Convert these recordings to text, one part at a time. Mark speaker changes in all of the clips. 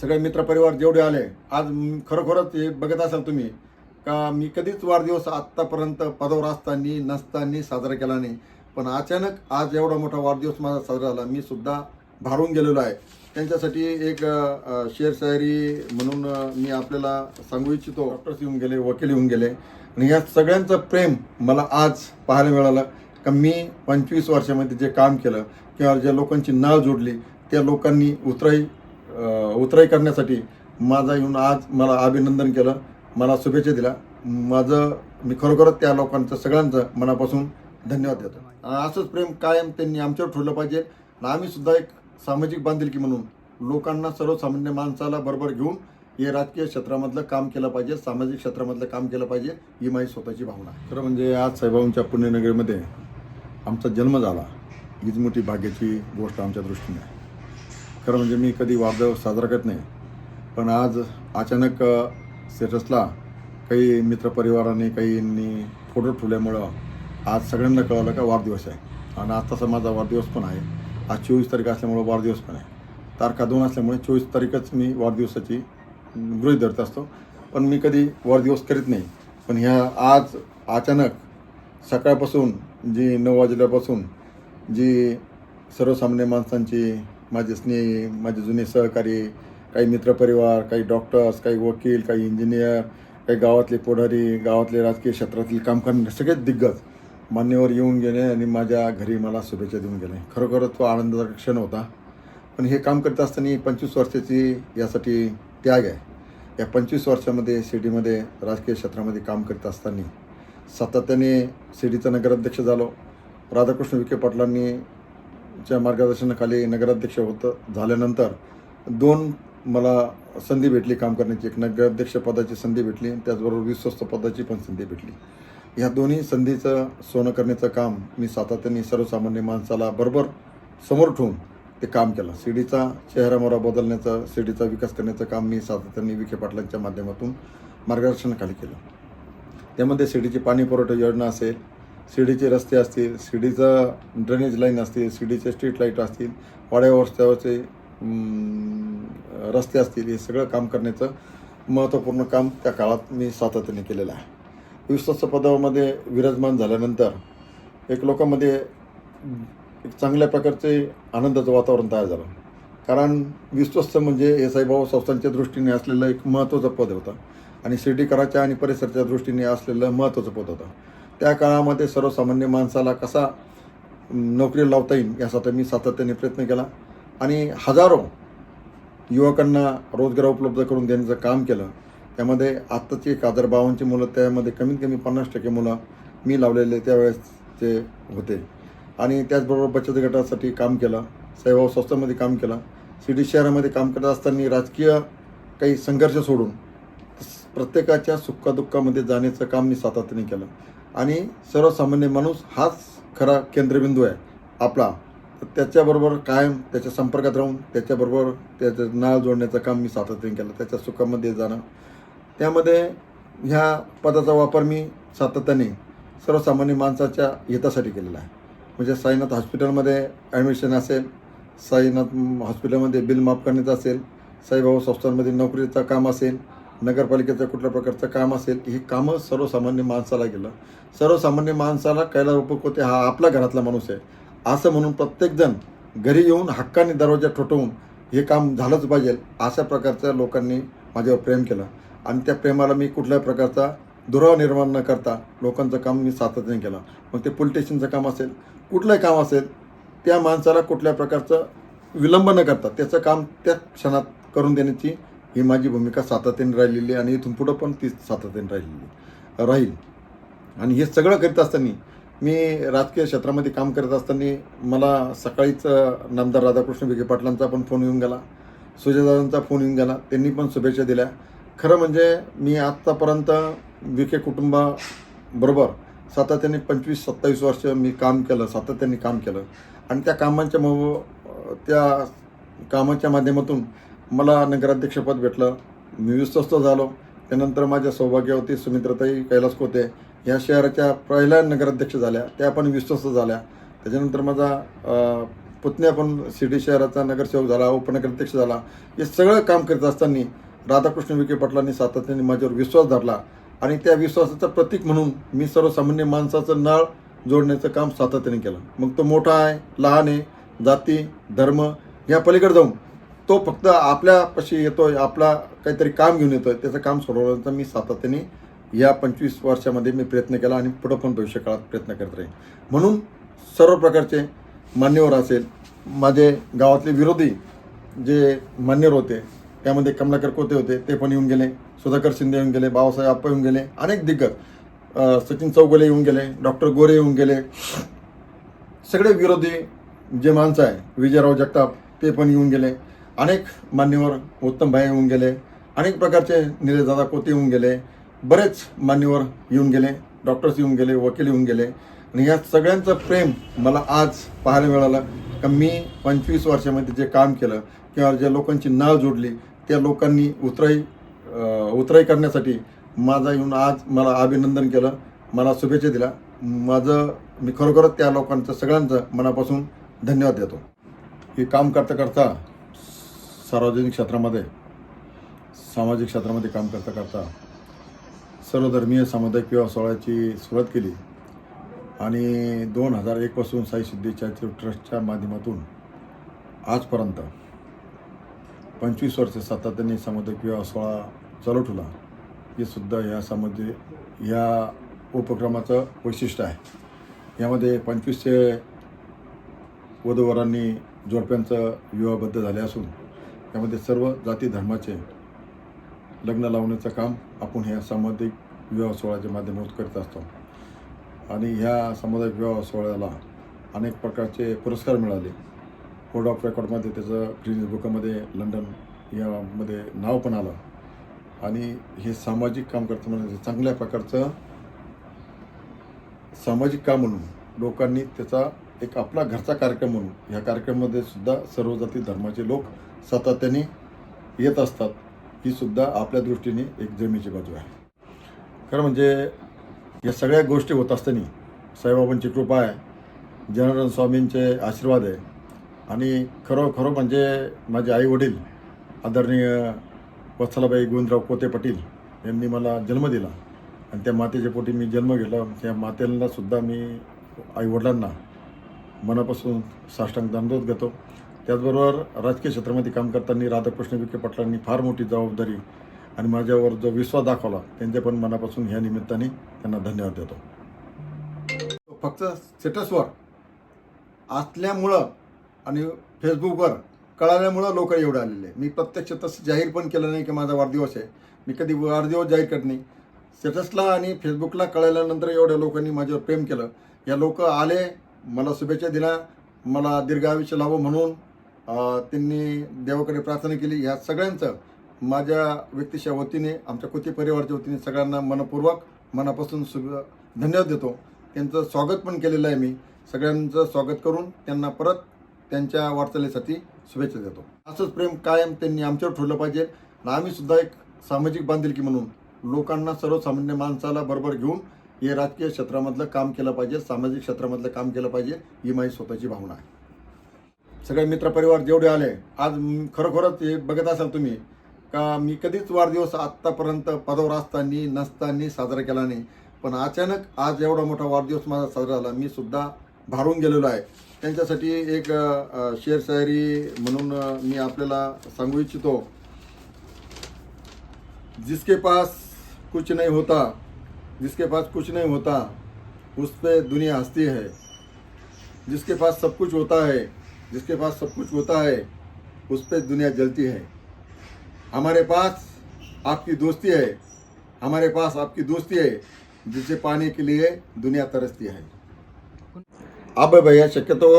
Speaker 1: सगळे मित्रपरिवार जेवढे आले आज खरोखरच हे बघत असाल तुम्ही का मी कधीच वाढदिवस आत्तापर्यंत पदावर असताना नसताना साजरा केला नाही. पण अचानक आज एवढा मोठा वाढदिवस माझा साजरा झाला. मी सुद्धा भारून गेलेलो आहे. त्यांच्यासाठी एक शेरशायरी शेर शायरी म्हणून मी आपल्याला सांगू इच्छितो. डॉक्टर्स येऊन गेले वकील येऊन गेले. आणि या सगळ्यांचं प्रेम मला आज पाहायला मिळालं का मी पंचवीस वर्षामध्ये जे काम केलं किंवा ज्या लोकांची नाळ जोडली त्या लोकांनी उतराई उतराई करण्यासाठी माझा येऊन आज मला अभिनंदन केलं मला शुभेच्छा दिल्या. माझं मी खरोखरच त्या लोकांचं सगळ्यांचं मनापासून धन्यवाद देतो. असंच प्रेम कायम त्यांनी आमच्यावर ठेवलं पाहिजे. आणि आम्ही सुद्धा एक सामाजिक बांधिलकी म्हणून लोकांना सर्वसामान्य माणसाला बरोबर घेऊन हे राजकीय क्षेत्रामधलं काम केलं पाहिजे सामाजिक क्षेत्रामधलं काम केलं पाहिजे ही माझी स्वतःची भावना खरं म्हणजे आज साईबाबांच्या पुण्यनगरीमध्ये आमचा जन्म झाला. हीच मोठी भाग्याची गोष्ट आमच्या दृष्टीने आहे. खरं म्हणजे मी कधी वाढदिवस साजरा करत नाही. पण आज अचानक स्टेटसला काही मित्रपरिवाराने काहींनी फोटो ठेवल्यामुळं आज सगळ्यांना कळवलं का वाढदिवस आहे. आणि आज तसा माझा वाढदिवस पण आहे. आज चोवीस तारीख असल्यामुळं वाढदिवस पण आहे. तारखा दोन असल्यामुळे चोवीस तारीखच मी वाढदिवसाची गृहित धरत असतो. पण मी कधी वाढदिवस करीत नाही. पण ह्या आज अचानक सकाळपासून जी नऊ वाजल्यापासून जी सर्वसामान्य माणसांची माझे स्नेही माझे जुने सहकारी काही मित्रपरिवार काही डॉक्टर्स काही वकील काही इंजिनियर काही गावातले पुढारी गावातले राजकीय क्षेत्रातील काम करणारे सगळेच दिग्गज मान्यवर येऊन गेले आणि माझ्या घरी मला शुभेच्छा देऊन गेले. खरोखरच तो आनंदाचा क्षण होता. पण हे काम करत असताना पंचवीस वर्षाची यासाठी त्याग आहे. या पंचवीस वर्षामध्ये शिर्डीमध्ये राजकीय क्षेत्रामध्ये काम करत असताना सातत्याने शिर्डीचा नगराध्यक्ष झालो. राधाकृष्ण विखे पाटलांनी च्या मार्गदर्शनाखाली नगराध्यक्ष होतं झाल्यानंतर दोन मला संधी भेटली काम करण्याची. एक नगराध्यक्ष पदाची संधी भेटली त्याचबरोबर विश्वस्त पदाची पण संधी भेटली. ह्या दोन्ही संधीचं सोनं करण्याचं काम मी सातत्याने सर्वसामान्य माणसाला बरोबर समोर ठेवून ते काम केलं. शिडीचा चेहरामोहरा बदलण्याचं शिडीचा विकास करण्याचं काम मी सातत्याने विखे पाटलांच्या माध्यमातून मार्गदर्शनाखाली केलं. त्यामध्ये शिडीची पाणी पुरवठा योजना असेल शिडीचे रस्ते असतील शिडीचं ड्रेनेज लाईन असतील शिडीचे स्ट्रीट लाइट असतील वाड्या रस्त्यावरचे रस्ते असतील हे सगळं काम करण्याचं महत्त्वपूर्ण काम त्या काळात मी सातत्याने केलेलं आहे. विश्वस्त पदामध्ये विराजमान झाल्यानंतर एक लोकांमध्ये एक चांगल्या प्रकारचे आनंदाचं वातावरण तयार झालं. कारण विश्वस्त म्हणजे हे साईबाबा संस्थांच्या दृष्टीने असलेलं एक महत्त्वाचं पद होतं. आणि शिर्डीकराच्या आणि परिसराच्या दृष्टीने असलेलं महत्त्वाचं पद होतं. त्या काळामध्ये सर्वसामान्य माणसाला कसा नोकरी लावता येईल यासाठी मी सातत्याने प्रयत्न केला. आणि हजारो युवकांना रोजगार उपलब्ध करून देण्याचं काम केलं. त्यामध्ये आत्ताची एक हजार बावनची मुलं त्यामध्ये कमीत कमी पन्नास टक्के मुलं मी लावलेले त्यावेळेसचे होते. आणि त्याचबरोबर बचत गटासाठी काम केलं सेवा संस्थांमध्ये काम केलं. सिटी शहरामध्ये काम करत असताना राजकीय काही संघर्ष सोडून प्रत्येकाच्या सुखदुःखामध्ये जाण्याचं काम मी सातत्याने केलं. आणि सर्वसामान्य माणूस हाच खरा केंद्रबिंदू आहे आपला. तर त्याच्याबरोबर कायम त्याच्या संपर्कात राहून त्याच्याबरोबर त्याचं नाळ जोडण्याचं काम मी सातत्याने केलं त्याच्या सुखामध्ये जाणं. त्यामध्ये ह्या पदाचा वापर मी सातत्याने सर्वसामान्य माणसाच्या हितासाठी केलेला आहे. म्हणजे साईनाथ हॉस्पिटलमध्ये ॲडमिशन असेल साईनाथ हॉस्पिटलमध्ये बिल माफ करण्याचं असेल साईबाबा संस्थांमध्ये नोकरीचं काम असेल नगरपालिकेचं कुठल्या प्रकारचं काम असेल हे कामं सर्वसामान्य माणसाला गेलं. सर्वसामान्य माणसाला कळायला उपयोग होते हा आपला घरातला माणूस आहे. असं म्हणून प्रत्येकजण घरी येऊन हक्काने दरवाजा ठोठवून हे काम झालंच पाहिजे अशा प्रकारच्या लोकांनी माझ्यावर प्रेम केलं. आणि त्या प्रेमाला मी कुठल्याही प्रकारचा दुराव निर्माण न करता लोकांचं काम मी सातत्याने केलं. मग ते पोलीस स्टेशनचं काम असेल कुठलंही काम असेल त्या माणसाला कुठल्या प्रकारचं विलंब न करता त्याचं काम त्या क्षणात करून देण्याची ही माझी भूमिका सातत्याने राहिलेली आहे आणि इथून पुढं पण ती सातत्याने राहिलेली राहील. आणि हे सगळं करीत असताना मी राजकीय क्षेत्रामध्ये काम करत असताना मला सकाळीच नामदार राधाकृष्ण विखे पाटलांचा पण फोन येऊन गेला सुजयदादांचा फोन येऊन गेला त्यांनी पण शुभेच्छा दिल्या. खरं म्हणजे मी आत्तापर्यंत विखे कुटुंबाबरोबर सातत्याने पंचवीस सत्तावीस वर्ष मी काम केलं सातत्याने काम केलं. आणि त्या कामांच्या मग त्या कामाच्या माध्यमातून मला नगराध्यक्षपद भेटलं. मी विश्वस्त झालो. त्यानंतर माझ्या सौभाग्यवती सुमित्रताई कैलास कोते ह्या शहराच्या पहिल्या नगराध्यक्ष झाल्या. त्या पण विश्वस्त झाल्या. त्याच्यानंतर माझा पुतण्या पण शिर्डी शहराचा नगरसेवक झाला उपनगराध्यक्ष झाला. हे सगळं काम करत असताना राधाकृष्ण विखे पाटलांनी सातत्याने माझ्यावर विश्वास धरला. आणि त्या विश्वासाचं प्रतीक म्हणून मी सर्वसामान्य माणसाचं नाळ जोडण्याचं काम सातत्याने केलं. मग तो मोठा आहे लहान आहे जाती धर्म या पलीकडे जाऊन तो फक्त आपल्यापाशी येतोय आपला काहीतरी काम घेऊन येतोय त्याचं काम सोडवण्याचा मी सातत्याने या पंचवीस वर्षामध्ये मी प्रयत्न केला आणि पुढं पण भविष्यकाळात प्रयत्न करत राहीन. म्हणून सर्व प्रकारचे मान्यवर असेल माझे गावातले विरोधी जे मान्यवर होते त्यामध्ये कमलाकर कोते होते ते पण येऊन गेले सुधाकर शिंदे येऊन गेले बाबासाहेब आप्पा येऊन गेले अनेक दिग्गज सचिन चौगुले येऊन गेले डॉक्टर गोरे येऊन गेले सगळे विरोधी जे माणसं आहे विजयराव जगताप ते पण येऊन गेले. अनेक मान्यवर उत्तम होऊन गेले अनेक प्रकारचे निलेदादा कोते होऊन गेले बरेच मान्यवर येऊन गेले डॉक्टर्स येऊन गेले वकील येऊन गेले. आणि या सगळ्यांचं प्रेम मला आज पाहायला मिळालं. का मी पंचवीस वर्षामध्ये जे काम केलं किंवा ज्या लोकांची नाळ जोडली त्या लोकांनी उतराई उतराई करण्यासाठी माझा येऊन आज मला अभिनंदन केलं मला शुभेच्छा दिल्या. माझं मी खरोखरच त्या लोकांचं सगळ्यांचं मनापासून धन्यवाद देतो. हे काम करता करता सार्वजनिक क्षेत्रामध्ये सामाजिक क्षेत्रामध्ये काम करता करता सर्वधर्मीय सामुदायिक विवाह सोहळ्याची सुरुवात केली आणि दोन हजार एकपासून साई सिद्धी ट्रस्टच्या माध्यमातून आजपर्यंत पंचवीस वर्ष सातत्याने सामुदायिक विवाह सोहळा चालू ठेवला. हे सुद्धा या सामुदाय या उपक्रमाचं वैशिष्ट्य आहे. यामध्ये पंचवीसशे वधूवरांनी जोडप्यांचं विवाहबद्ध झाले असून त्यामध्ये सर्व जाती धर्माचे लग्न लावण्याचं काम आपण ह्या सामुदायिक विवाह सोहळ्याच्या माध्यमातून करत असतो. आणि ह्या सामुदायिक विवाह सोहळ्याला अनेक प्रकारचे पुरस्कार मिळाले. कोड ऑफ रेकॉर्डमध्ये त्याचं ग्रीन बुकामध्ये लंडन यामध्ये नाव पण आलं. आणि हे सामाजिक काम करतं म्हणजे चांगल्या प्रकारचं सामाजिक काम म्हणून लोकांनी त्याचा एक आपला घरचा कार्यक्रम म्हणून ह्या कार्यक्रमामध्ये सुद्धा सर्व जाती धर्माचे लोक सातत्याने येत असतात ही सुद्धा आपल्या दृष्टीने एक जमीची बाजू आहे. खरं म्हणजे या सगळ्या गोष्टी होत असताना साईबाबांची कृपा आहे जनार्दन स्वामींचे आशीर्वाद आहे. आणि खरो खरो म्हणजे माझे आई वडील आदरणीय वत्सलाबाई गोविंदराव कोते पाटील यांनी मला जन्म दिला. आणि त्या मातेच्या पोटी मी जन्म घेतला. त्या मातेला सुद्धा मी आईवडिलांना मनापासून साष्टांग दानदोत घेतो त्याचबरोबर राजकीय क्षेत्रामध्ये काम करताना राधाकृष्ण विखे पाटलांनी फार मोठी जबाबदारी आणि माझ्यावर जो विश्वास दाखवला त्यांच्या पण मनापासून ह्या निमित्ताने त्यांना धन्यवाद देतो. फक्त स्टेटसवर असल्यामुळं आणि फेसबुकवर कळाल्यामुळं लोक एवढे आलेले मी प्रत्यक्ष तसं जाहीर पण केलं नाही की माझा वाढदिवस आहे. मी कधी वाढदिवस जाहीर करत नाही. स्टेटसला आणि फेसबुकला कळल्यानंतर एवढ्या लोकांनी माझ्यावर प्रेम केलं. या लोक आले मला शुभेच्छा दिल्या मला दीर्घ आयुष्य लावं म्हणून त्यांनी देवाकडे प्रार्थना केली. ह्या सगळ्यांचं माझ्या व्यक्तीच्या वतीने आमच्या कोती परिवाराच्या वतीने सगळ्यांना मनपूर्वक मनापासून सु धन्यवाद देतो. त्यांचं स्वागत पण केलेलं आहे मी. सगळ्यांचं स्वागत करून त्यांना परत त्यांच्या वाटचालीसाठी शुभेच्छा देतो. असंच प्रेम कायम त्यांनी आमच्यावर ठेवलं पाहिजे. आणि आम्ही सुद्धा एक सामाजिक बांधिलकी म्हणून लोकांना सर्वसामान्य माणसाला बरोबर घेऊन हे राजकीय क्षेत्रामधलं काम केलं पाहिजे सामाजिक क्षेत्रामधलं काम केलं पाहिजे ही माझी स्वतःची भावना आहे. सगळे मित्रपरिवार जेवढे आले आज खरोखरच हे बघत असाल तुम्ही का मी कधीच वाढदिवस आत्तापर्यंत पदावर असताना नसताना साजरा केला नाही. पण अचानक आज एवढा मोठा वाढदिवस माझा साजरा झाला. मी सुद्धा भारून गेलेलो आहे. त्यांच्यासाठी एक शेर शायरी म्हणून मी आपल्याला सांगू इच्छितो. जिसके पास कुछ नहीं होता जिसके पास कुछ नहीं होता उस पे दुनिया हंसती है. जिसके पास सब कुछ होता है जिसके पास सब कुछ होता है उस पर दुनिया जलती है। हमारे पास आपकी दोस्ती है हमारे पास आपकी दोस्ती है जिसे पाने के लिए दुनिया तरसती है। अब भैया शक्यतो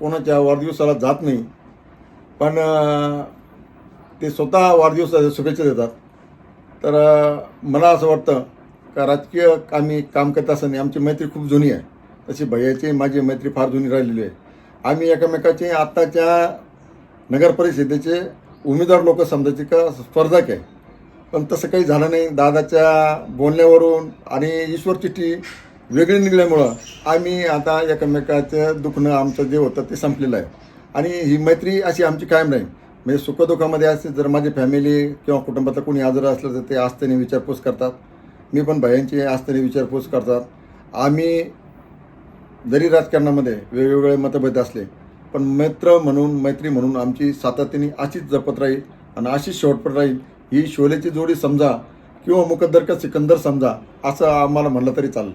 Speaker 1: कोणाच्या वाढदिवसाला जात नाही पण ते स्वतः वाढदिवसाच्या शुभेच्छा देतात। तर मला असं वाटतं का राजकीय कामी काम करत असताना आमची मैत्री खूप जुनी आहे. तशी भैयाची माझी मैत्री फार जुनी राहिलेली आहे. आम्ही एकमेकाचे आत्ताच्या नगर परिषदेचे उमेदवार लोक समजायचे का स्पर्धक आहे पण तसं काही झालं नाही. दादाच्या बोलण्यावरून आणि ईश्वर चिठ्ठी वेगळी निघाल्यामुळं आम्ही आता एकमेकाचं दुखणं आमचं जे होतं ते संपलेलं आहे. आणि ही मैत्री अशी आमची कायम राहील. म्हणजे सुखदुःखामध्ये असे जर माझी फॅमिली किंवा कुटुंबातलं कोणी आजार असलं तर ते आस्थेने विचारपूस करतात. मी पण भयांची आस्थेने विचारपूस करतात. आम्ही जरी राजकारणामध्ये वेगवेगळे मतभेद असले पण मित्र म्हणून मैत्री म्हणून आमची सातत्याने अशीच जपत राहील आणि अशीच शेवटपट राहील ही शोलेची जोडी समजा किंवा मुकद्दर का सिकंदर समजा असं आम्हाला म्हणलं तरी चालेल.